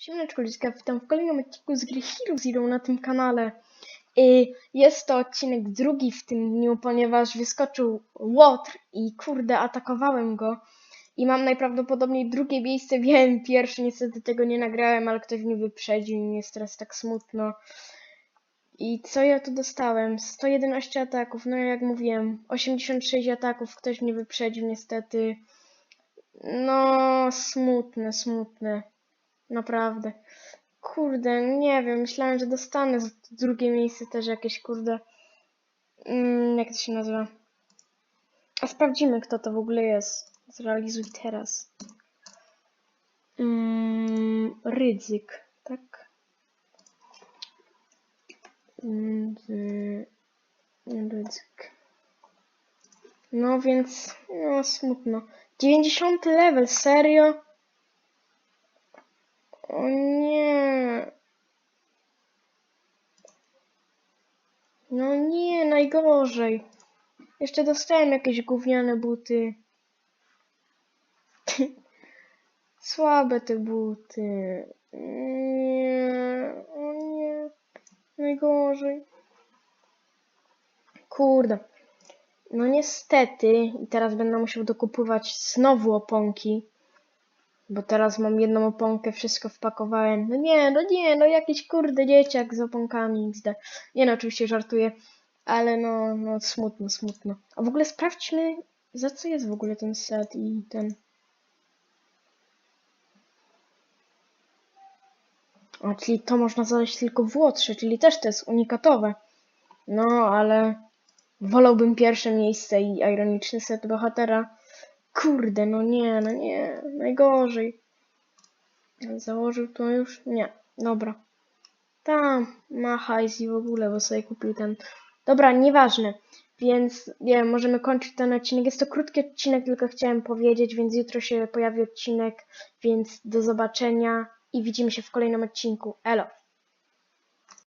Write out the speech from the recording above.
Siemaneczko, Liska, witam w kolejnym odcinku z gry Hero Zero na tym kanale. I jest to odcinek drugi w tym dniu, ponieważ wyskoczył Łotr i kurde, atakowałem go. I mam najprawdopodobniej drugie miejsce, wiem, pierwszy niestety tego nie nagrałem, ale ktoś mnie wyprzedził i jest teraz tak smutno. I co ja tu dostałem? 111 ataków, no jak mówiłem, 86 ataków, ktoś mnie wyprzedził niestety. No, smutne, smutne. Naprawdę. Kurde, nie wiem, myślałem, że dostanę za drugie miejsce też jakieś, kurde. Mm, jak to się nazywa? A sprawdzimy, kto to w ogóle jest. Zrealizuj teraz. Mm, ryzyk, tak? Ryzyk. No więc, no smutno. 90 level, serio? O nie. No nie, najgorzej. Jeszcze dostałem jakieś gówniane buty. Słabe te buty. Nie, o nie. Najgorzej. Kurde. No niestety, i teraz będę musiał dokupować znowu oponki. Bo teraz mam jedną oponkę, wszystko wpakowałem. No nie, no nie, no jakiś kurde dzieciak z oponkami XD. Nie no, oczywiście żartuję, ale no, no smutno, smutno. A w ogóle sprawdźmy, za co jest w ogóle ten set i ten... O, czyli to można znaleźć tylko w Łotrze, czyli też to jest unikatowe. No, ale wolałbym pierwsze miejsce i ironiczny set bohatera. Kurde, no nie, no nie, najgorzej. Założył to już? Nie, dobra. Tam ma hajs i w ogóle, bo sobie kupił ten. Dobra, nieważne. Więc nie wiem, możemy kończyć ten odcinek. Jest to krótki odcinek, tylko chciałem powiedzieć, więc jutro się pojawi odcinek, więc do zobaczenia i widzimy się w kolejnym odcinku. Elo!